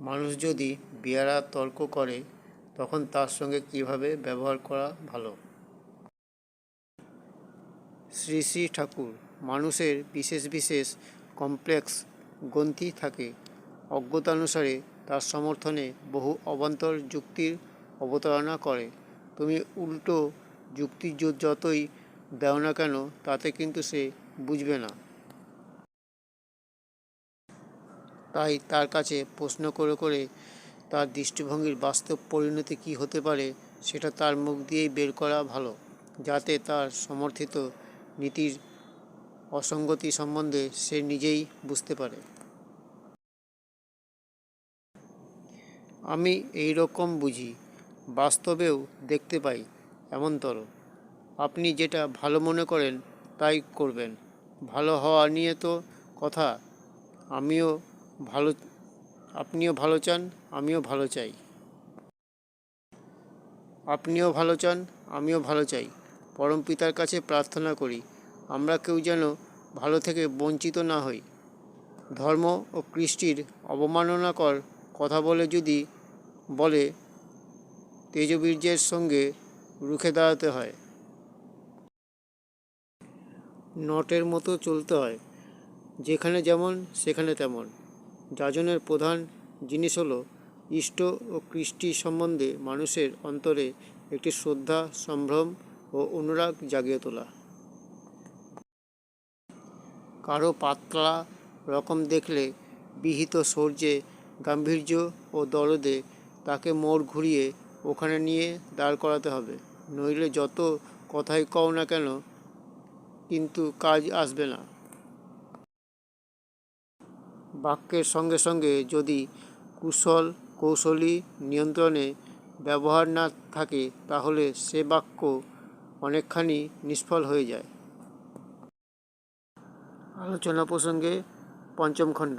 মানুষ যদি বেয়ারা তর্ক করে, তখন তার সঙ্গে কীভাবে ব্যবহার করা ভালো? শ্রী শ্রী ঠাকুর, মানুষের বিশেষ বিশেষ কমপ্লেক্স গ্রন্থি থাকে। অজ্ঞতানুসারে তার সমর্থনে বহু অবান্তর যুক্তির অবতারণা করে। তুমি উল্টো যুক্তি যতই দাও না কেন, তাতে কিন্তু সে বুঝবে না। তাই তার কাছে প্রশ্ন করে করে তার দৃষ্টিভঙ্গির বাস্তব পরিণতি কী হতে পারে সেটা তার মুখ দিয়েই বের করা ভালো, যাতে তার সমর্থিত নীতির অসঙ্গতি সম্বন্ধে সে নিজেই বুঝতে পারে। আমি এই রকম বুঝি, বাস্তবেও দেখতে পাই এমনতর। আপনি যেটা ভালো মনে করেন তাই করবেন। ভালো হওয়া নিয়ে তো কথা, আমিও ভালো, আপনিও ভালো চান, আমিও ভালো চাই। আপনিও ভালো চান, আমিও ভালো চাই। পরম পিতার কাছে প্রার্থনা করি, আমরা কেউ যেন ভালো থেকে বঞ্চিত না হই। ধর্ম ও কৃষ্টির অবমাননাকর কথা বলে যদি বলে, তেজবীর্যের সঙ্গে রুখে দাঁড়াতে হয়। নটের মতো চলতে হয়, যেখানে যেমন, সেখানে তেমন। যাজনের প্রধান জিনিস হলো ইষ্ট ও কৃষ্টি সম্বন্ধে মানুষের অন্তরে একটি শ্রদ্ধা, সম্ভ্রম ও অনুরাগ জাগিয়ে তোলা। কারও পাতলা রকম দেখলে বিহিত সৌর্যে গাম্ভীর্য ও দরদে তাকে মোড় ঘুরিয়ে ওখানে নিয়ে দাঁড় করাতে হবে। নইলে যত কথাই কও না কেন, কিন্তু কাজ আসবে না। বাক্যের সঙ্গে সঙ্গে যদি কুশল কৌশলী নিয়ন্ত্রণে ব্যবহার না থাকে, তাহলে সে বাক্য অনেকখানি নিষ্ফল হয়ে যায়। আলোচনা প্রসঙ্গে পঞ্চম খণ্ড।